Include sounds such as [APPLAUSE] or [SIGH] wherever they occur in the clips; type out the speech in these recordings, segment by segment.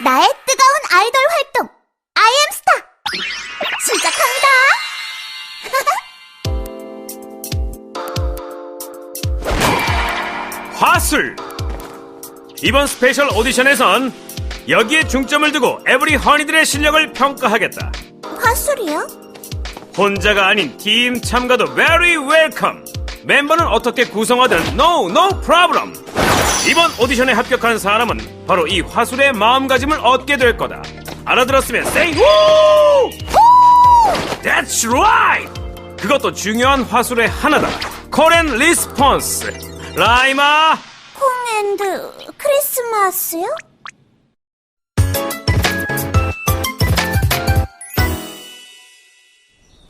나의 뜨거운 아이돌 활동 아이엠스타 시작합니다. [LAUGHS] 화술. 이번 스페셜 오디션에선 여기에 중점을 두고 에브리 허니들의 실력을 평가하겠다. 화술이요? 혼자가 아닌 팀 참가도 very welcome. 멤버는 어떻게 구성하든 no no problem 이번 오디션에 합격한 사람은 바로 이 화술의 마음가짐을 얻게 될 거다 알아들었으면 say woo that's right 그것도 중요한 화술의 하나다 call and response 라이마 콩앤드 크리스마스요?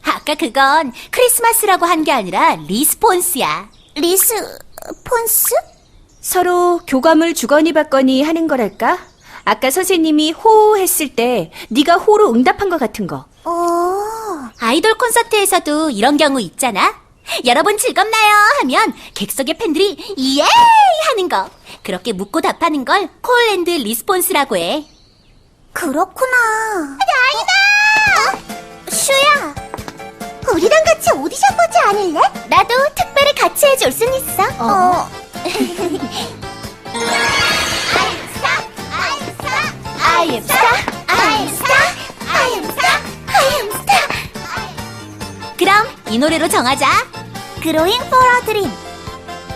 아까 그건 크리스마스라고 한 게 아니라 리스폰스야. 리스 폰스? 서로 교감을 주거니 받거니 하는 거랄까? 아까 선생님이 호 했을 때 네가 호로 응답한 것 같은 거. 어. 아이돌 콘서트에서도 이런 경우 있잖아. 여러분 즐겁나요? 하면 객석의 팬들이 예! 하는 거. 그렇게 묻고 답하는 걸 콜앤드 리스폰스라고 해. 그렇구나. 나이다! 슈야, 우리랑 같이 오디션 보지 않을래? 나도 특별히 같이 해줄 순 있어. 어. 아이엠스타, 아이엠스타, 아이엠스타, 아이엠스타. 그럼 이 노래로 정하자. 그로잉 포러 드림.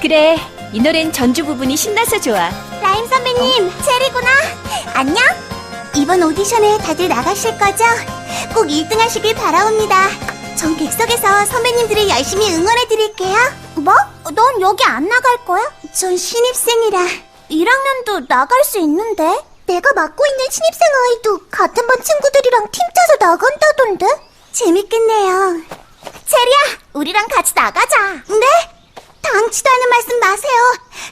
그래, 이 노래는 전주 부분이 신나서 좋아. 라임 선배님, 체리구나. 안녕. 이번 오디션에 다들 나가실 거죠? 꼭 1등 하시길 바라옵니다. 전 객석에서 선배님들을 열심히 응원해 드릴게요. 뭐? 넌 여기 안 나갈 거야? 전 신입생이라 1학년도 나갈 수 있는데? 내가 맡고 있는 신입생 아이도 같은 반 친구들이랑 팀 짜서 나간다던데? 재밌겠네요. 체리야, 우리랑 같이 나가자. 네? 당치도 않은 말씀 마세요.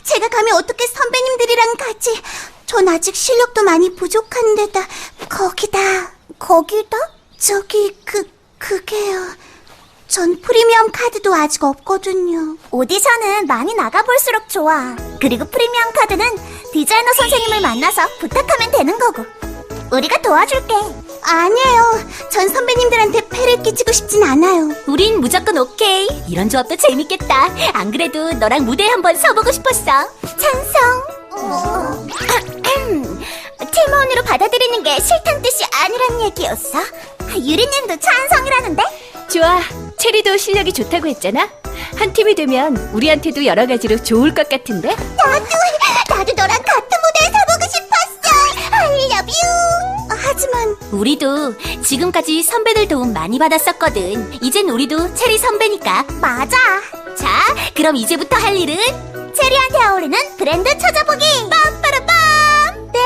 제가 감히 어떻게 선배님들이랑 같이. 전 아직 실력도 많이 부족한데다. 거기다. 거기다? 저기, 그, 그게요. 전 프리미엄 카드도 아직 없거든요. 오디션은 많이 나가볼수록 좋아. 그리고 프리미엄 카드는 디자이너 선생님을 만나서 부탁하면 되는 거고. 우리가 도와줄게. 아니에요. 전 선배님들한테 폐를 끼치고 싶진 않아요. 우린 무조건 오케이. 이런 조합도 재밌겠다. 안 그래도 너랑 무대에 한번 서보고 싶었어. 찬성. [CLEARS THROAT] 팀원으로 받아들이는 게 싫단 뜻이 아니란 얘기였어? 유리님도 찬성이라는데? 좋아, 체리도 실력이 좋다고 했잖아. 한 팀이 되면 우리한테도 여러 가지로 좋을 것 같은데? 나도 나도 너랑 같은 무대에 서보고 싶었어. I love you. 하지만 우리도 지금까지 선배들 도움 많이 받았었거든. 이젠 우리도 체리 선배니까. 맞아. 자, 그럼 이제부터 할 일은 체리한테 어울리는 브랜드 찾아보기. 빰빠라빰. 네.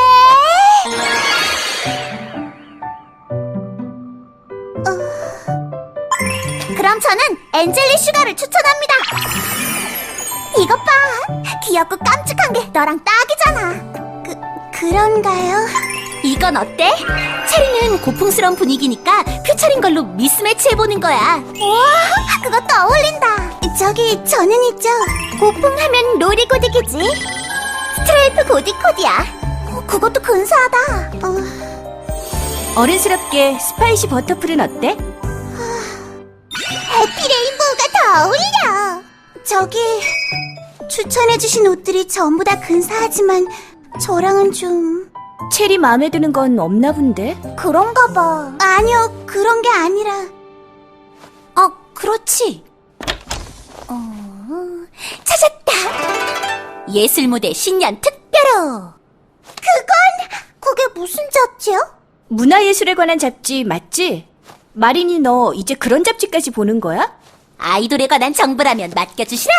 그럼 저는 엔젤리 슈가를 추천합니다. 이것 봐. 귀엽고 깜찍한 게 너랑 딱이잖아. 그, 그런가요? 이건 어때? 체리는 고풍스러운 분위기니까 퓨처링 걸로 미스매치 해보는 거야. 와, 그것도 어울린다. 저기, 저는 있죠. 고풍하면 로리 고딕이지. 스트라이프 고디코디야. 어, 그것도 근사하다. 어, 어른스럽게 스파이시 버터풀은 어때? 해피 레인보우가 더 어울려. 저기, 추천해주신 옷들이 전부 다 근사하지만, 저랑은 좀, 체리 마음에 드는 건 없나 본데? 그런가 봐. 아니요, 그런 게 아니라. 어, 그렇지. 어, 찾았다. 예술 무대 신년 특별호. 그건, 그게 무슨 잡지요? 문화예술에 관한 잡지 맞지? 마린이 너 이제 그런 잡지까지 보는 거야? 아이돌에 관한 정보라면 맡겨주시라.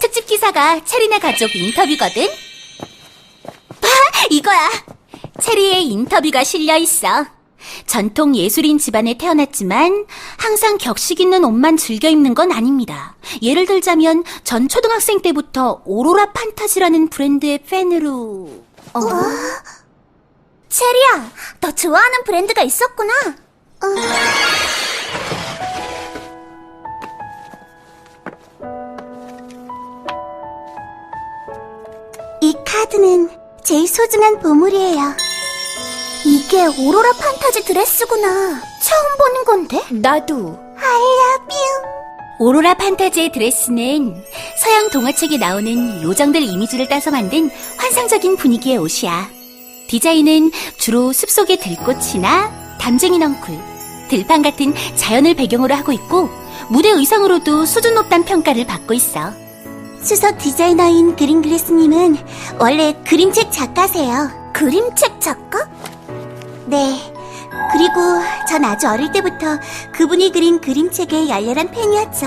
특집 기사가 체리네 가족 인터뷰거든. 봐, 이거야. 체리의 인터뷰가 실려 있어. 전통 예술인 집안에 태어났지만 항상 격식 있는 옷만 즐겨 입는 건 아닙니다. 예를 들자면 전 초등학생 때부터 오로라 판타지라는 브랜드의 팬으로 어? 체리야, 너 좋아하는 브랜드가 있었구나. 어. 이 카드는 제일 소중한 보물이에요. 이게 오로라 판타지 드레스구나. 처음 보는 건데? 나도. I love you. 오로라 판타지의 드레스는 서양 동화책에 나오는 요정들 이미지를 따서 만든 환상적인 분위기의 옷이야. 디자인은 주로 숲속의 들꽃이나 담쟁이 넝쿨, 들판 같은 자연을 배경으로 하고 있고 무대 의상으로도 수준 높단 평가를 받고 있어. 수석 디자이너인 그린글래스님은 원래 그림책 작가세요. 그림책 작가? 네. 그리고 전 아주 어릴 때부터 그분이 그린 그림책의 열렬한 팬이었죠.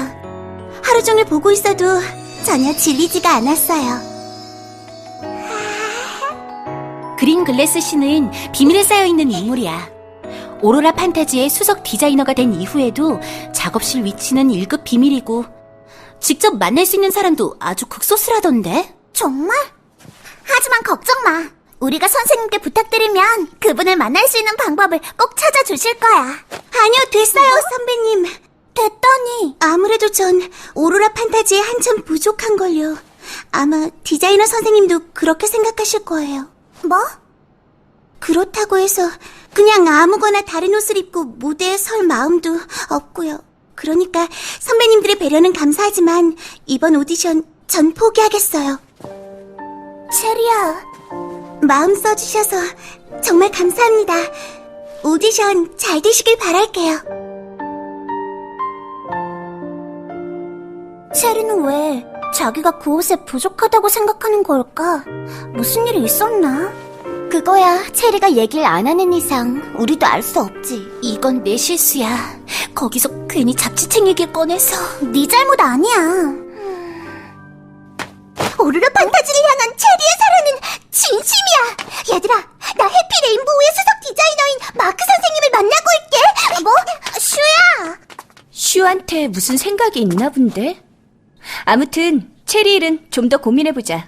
하루 종일 보고 있어도 전혀 질리지가 않았어요. 그린 글래스 씨는 비밀에 쌓여 있는 인물이야. 오로라 판타지의 수석 디자이너가 된 이후에도 작업실 위치는 1급 비밀이고 직접 만날 수 있는 사람도 아주 극소수라던데? 정말? 하지만 걱정 마. 우리가 선생님께 부탁드리면 그분을 만날 수 있는 방법을 꼭 찾아주실 거야. 아니요, 됐어요, 선배님. 됐더니. 아무래도 전 오로라 판타지에 한참 부족한걸요. 아마 디자이너 선생님도 그렇게 생각하실 거예요. 뭐? 그렇다고 해서 그냥 아무거나 다른 옷을 입고 무대에 설 마음도 없고요. 그러니까 선배님들의 배려는 감사하지만 이번 오디션 전 포기하겠어요. 체리야, 마음 써주셔서 정말 감사합니다. 오디션 잘 되시길 바랄게요. 체리는 왜 자기가 그 옷에 부족하다고 생각하는 걸까? 무슨 일이 있었나? 그거야 체리가 얘기를 안 하는 이상 우리도 알 수 없지. 이건 내 실수야. 거기서 괜히 잡지책 얘기를 꺼내서 네 잘못 아니야. 오르르 판타지를 향한 체리의 사랑은 진심이야. 얘들아, 나 해피 레인보우의 수석 디자이너인 마크 선생님을 만나고 올게. 뭐? 슈야. 슈한테 무슨 생각이 있나 본데? 아무튼 체리 일은 좀 더 고민해보자.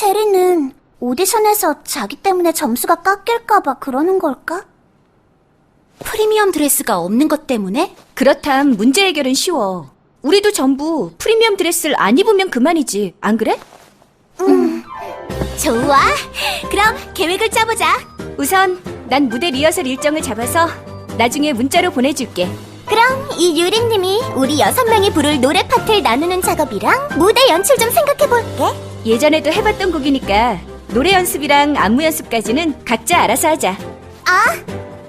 체리는 오디션에서 자기 때문에 점수가 깎일까봐 그러는 걸까? 프리미엄 드레스가 없는 것 때문에? 그렇담 문제 해결은 쉬워. 우리도 전부 프리미엄 드레스를 안 입으면 그만이지. 안 그래? 좋아. 그럼 계획을 짜보자. 우선 난 무대 리허설 일정을 잡아서 나중에 문자로 보내줄게. 그럼 이 유리님이 우리 여섯 명이 부를 노래 파트를 나누는 작업이랑 무대 연출 좀 생각해볼게. 예전에도 해봤던 곡이니까 노래 연습이랑 안무 연습까지는 각자 알아서 하자.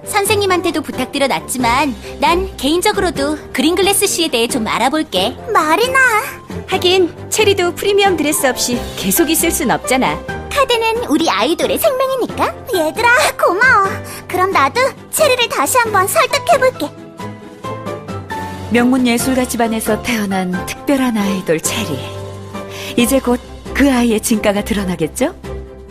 선생님한테도 부탁드려 놨지만 난 개인적으로도 그린글래스 씨에 대해 좀 알아볼게. 마리나, 하긴 체리도 프리미엄 드레스 없이 계속 있을 순 없잖아. 카드는 우리 아이돌의 생명이니까. 얘들아, 고마워. 그럼 나도 체리를 다시 한번 설득해볼게. 명문 예술가 집안에서 태어난 특별한 아이돌 체리. 이제 곧 그 아이의 진가가 드러나겠죠?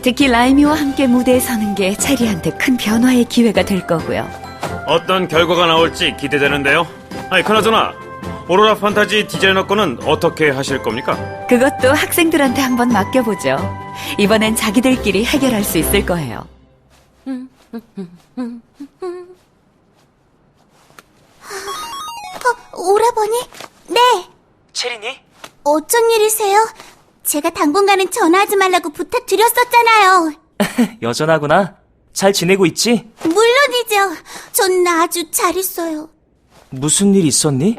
특히 라이미와 함께 무대에 서는 게 체리한테 큰 변화의 기회가 될 거고요. 어떤 결과가 나올지 기대되는데요. 아니 그나저나 오로라 판타지 디자이너 건은 어떻게 하실 겁니까? 그것도 학생들한테 한번 맡겨보죠. 이번엔 자기들끼리 해결할 수 있을 거예요. 어, 오라버니? 네. 체리니? 어쩐 일이세요? 제가 당분간은 전화하지 말라고 부탁드렸었잖아요. [LAUGHS] 여전하구나. 잘 지내고 있지? 물론이죠. 전 아주 잘 있어요. 무슨 일 있었니?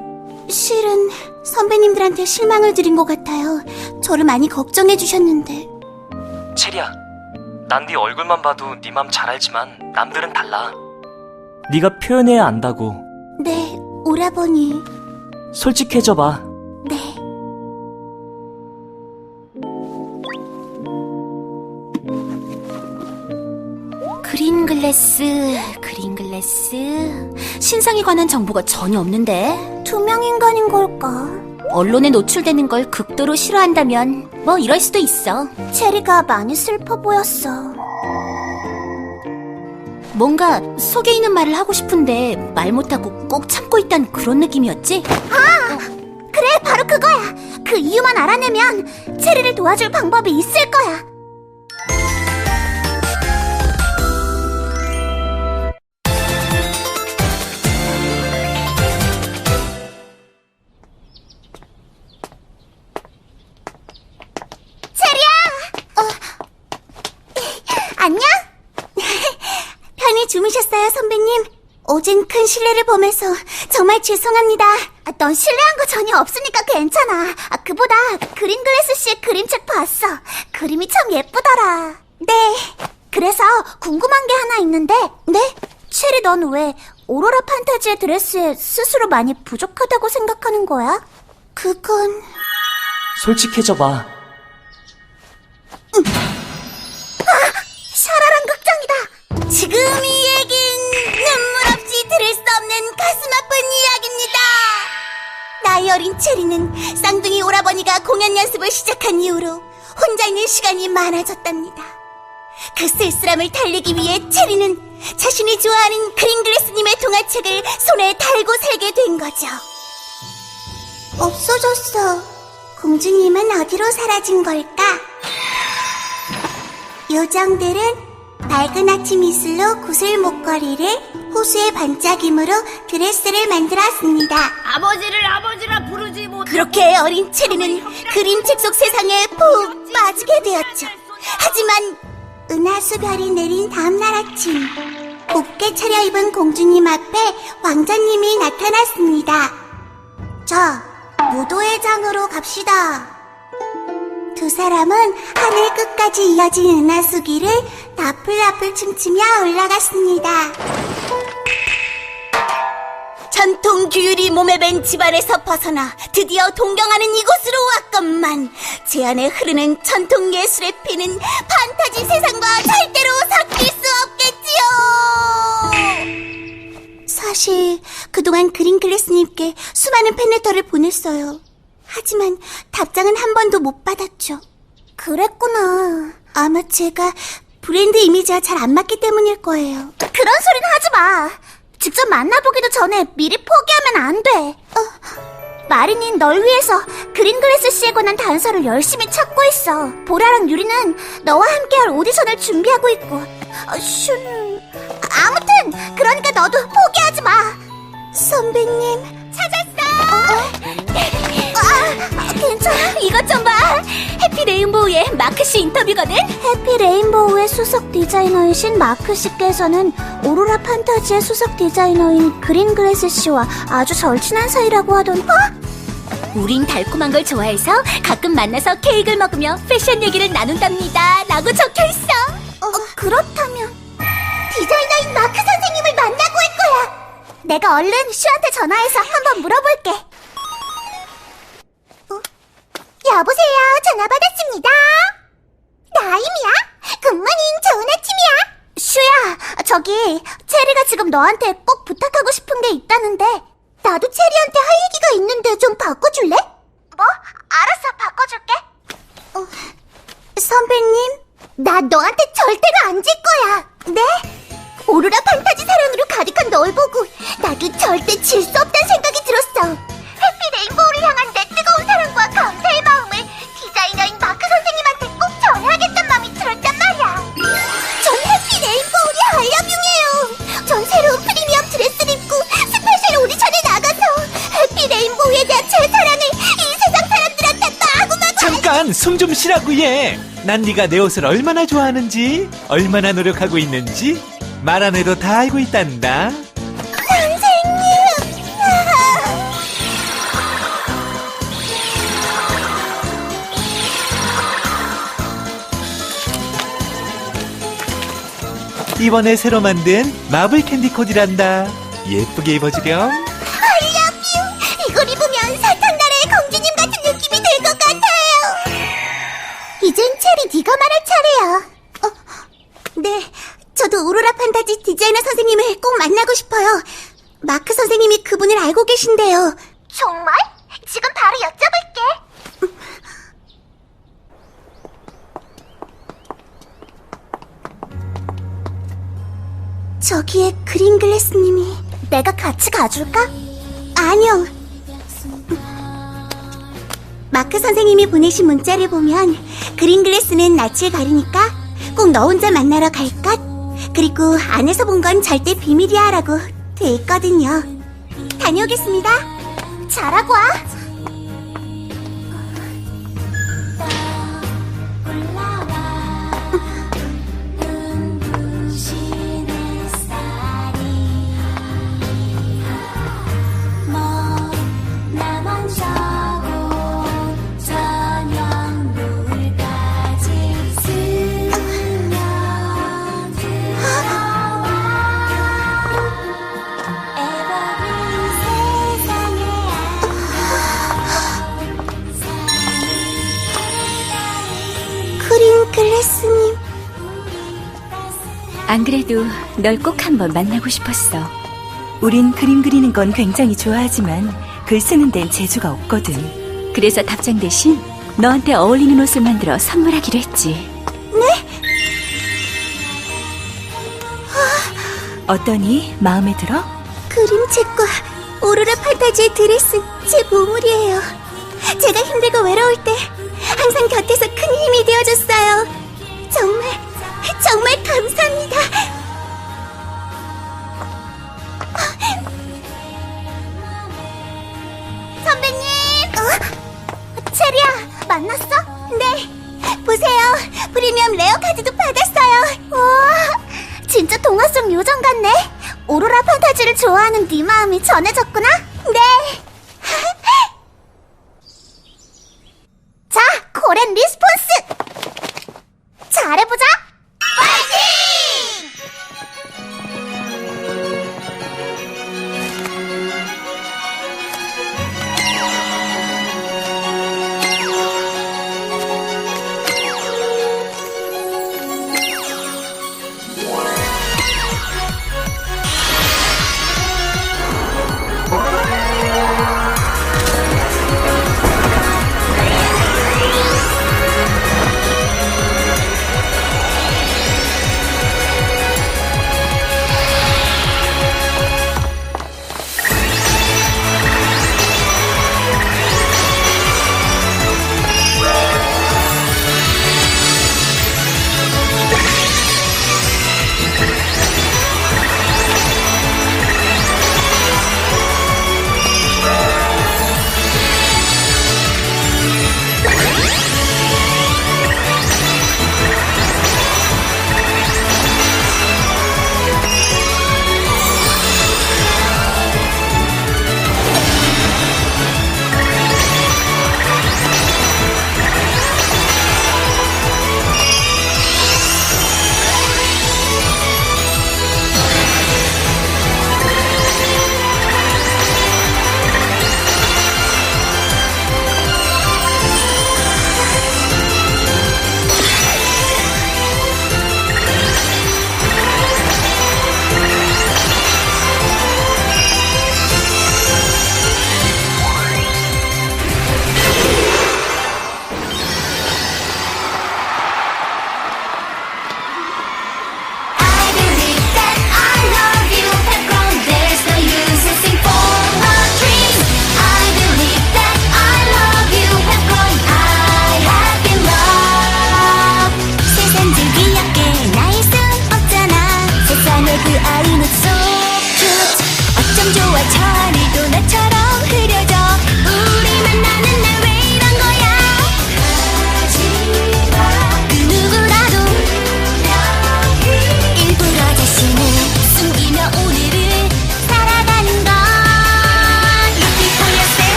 실은 선배님들한테 실망을 드린 것 같아요. 저를 많이 걱정해 주셨는데. 체리야. 난 네 얼굴만 봐도 네 맘 잘 알지만 남들은 달라. 네가 표현해야 안다고. 네, 오라버니. 솔직해져 봐. 그린글래스, 그린글래스. 신상에 관한 정보가 전혀 없는데. 투명 인간인 걸까? 언론에 노출되는 걸 극도로 싫어한다면 뭐 이럴 수도 있어. 체리가 많이 슬퍼 보였어. 뭔가 속에 있는 말을 하고 싶은데 말 못하고 꼭 참고 있다는 그런 느낌이었지? 그래, 바로 그거야. 그 이유만 알아내면 체리를 도와줄 방법이 있을 거야. 어젠 큰 실례를 범해서 정말 죄송합니다. 아, 넌 실례한 거 전혀 없으니까 괜찮아. 아, 그보다 그린글래스 씨의 그림책 봤어. 그림이 참 예쁘더라. 네. 그래서 궁금한 게 하나 있는데, 네? 체리, 넌 왜 오로라 판타지의 드레스에 스스로 많이 부족하다고 생각하는 거야? 그건... 솔직해져봐. 샤 어린 체리는 쌍둥이 오라버니가 공연 연습을 시작한 이후로 혼자 있는 시간이 많아졌답니다. 그 쓸쓸함을 달래기 위해 체리는 자신이 좋아하는 그린글래스님의 동화책을 손에 달고 살게 된 거죠. 없어졌어. 공주님은 어디로 사라진 걸까? 요정들은 밝은 아침 이슬로 구슬 목걸이를 호수의 반짝임으로 드레스를 만들었습니다. 아버지를 아버지라 부르지 못. 그렇게 어린 체리는 그림책 속 세상에 푹 빠지게 되었죠. 하지만 은하수 별이 내린 다음날 아침 곱게 차려입은 공주님 앞에 왕자님이 나타났습니다. 자, 무도회 장으로 갑시다. 두 사람은 하늘 끝까지 이어진 은하수 길을 나풀나풀 춤추며 올라갔습니다. 전통 규율이 몸에 밴 집안에서 벗어나 드디어 동경하는 이곳으로 왔건만 제 안에 흐르는 전통 예술의 피는 판타지 세상과 절대로 섞일 수 없겠지요. 사실 그동안 그린 글래스님께 수많은 팬레터를 보냈어요. 하지만 답장은 한 번도 못 받았죠. 그랬구나. 아마 제가 브랜드 이미지와 잘 안 맞기 때문일 거예요. 그런 소린 하지 마. 직접 만나보기도 전에 미리 포기하면 안 돼. 어, 마린이 널 위해서 그린글래스 씨에 관한 단서를 열심히 찾고 있어. 보라랑 유리는 너와 함께할 오디션을 준비하고 있고. 어, 슌. 아무튼 그러니까 너도 포기하지 마. 선배님 찾았어. 아, 괜찮아. 이것 좀 봐. 해피 레인보우의 마크 씨 인터뷰거든. 해피 레인보우의 수석 디자이너이신 마크 씨께서는 오로라 판타지의 수석 디자이너인 그린 글래스 씨와 아주 절친한 사이라고 하던 어? 우린 달콤한 걸 좋아해서 가끔 만나서 케이크를 먹으며 패션 얘기를 나눈답니다. 라고 적혀 있어. 어, 그렇다면 디자이너인 마크 거야. 내가 얼른 슈한테 전화해서 한번 물어볼게. 어? 여보세요, 전화 받았습니다. 나임이야? 굿모닝, 좋은 아침이야. 슈야, 저기 체리가 지금 너한테 꼭 부탁하고 싶은 게 있다는데 나도 체리한테 할 얘기가 있는데 좀 바꿔줄래? 뭐? 알았어, 바꿔줄게. 어, 선배님, 나 너한테 절대로 안 질 거야. 네? 오로라 판타 나도 절대 질 수 없다는 생각이 들었어. 해피 레인보우를 향한 내 뜨거운 사랑과 감사의 마음을 디자이너인 마크 선생님한테 꼭 전해야겠단 마음이 들었단 말이야. 전 해피 레인보우리 한량중이에요. 전 새로운 프리미엄 드레스를 입고 스페셜 오디션에 나가서 해피 레인보우에 대한 제 사랑을 이 세상 사람들한테 마구마구 잠깐 숨 좀 쉬라고 얘. 난 네가 내 옷을 얼마나 좋아하는지, 얼마나 노력하고 있는지 말 안 해도 다 알고 있단다. 이번에 새로 만든 마블 캔디 코디란다. 예쁘게 입어주렴. 저기에 그린글래스님이 내가 같이 가줄까? 아니요. 마크 선생님이 보내신 문자를 보면 그린글래스는 낯을 가리니까 꼭 너 혼자 만나러 갈 것. 그리고 안에서 본 건 절대 비밀이야 라고 돼 있거든요. 다녀오겠습니다. 잘하고 와. 널 꼭 한번 만나고 싶었어. 우린 그림 그리는 건 굉장히 좋아하지만 글 쓰는 데는 재주가 없거든. 그래서 답장 대신 너한테 어울리는 옷을 만들어 선물하기로 했지. 네? 어떠니? 마음에 들어? 그림책과 오로라 판타지의 드레스 제 보물이에요. 제가 힘들고 외로울 때 항상 곁에서 큰 힘이 되어줬어요. 정말 정말 감사합니다. 체리야 만났어? 네. 보세요. 프리미엄 레어 카드도 받았어요. 와, 진짜 동화 속 요정 같네. 오로라 판타지를 좋아하는 네 마음이 전해졌구나. 네. [LAUGHS] 자, 코렌 리스폰스. 잘해보자.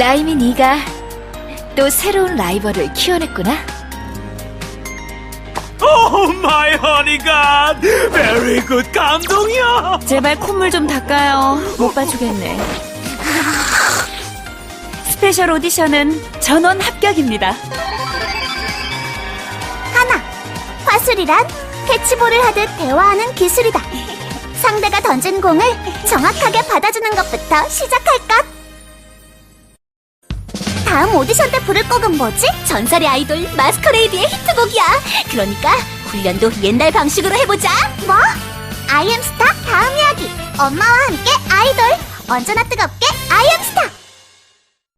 라임이 네가 또 새로운 라이벌을 키워냈구나. 오! 오 마이 허니갓 베리 굿 감동이야 제발 콧물 좀 닦아요. 못 봐주겠네. 스페셜 오디션은 전원 합격입니다. 하나. 화술이란 캐치볼을 하듯 대화하는 기술이다. 상대가 던진 공을 정확하게 받아주는 것부터 시작할 것. 다음 오디션 때 부를 곡은 뭐지? 전설의 아이돌 마스커레이드의 히트곡이야. 그러니까 훈련도 옛날 방식으로 해보자. 뭐? 아이엠스타 다음 이야기. 엄마와 함께 아이돌. 언제나 뜨겁게 아이엠스타.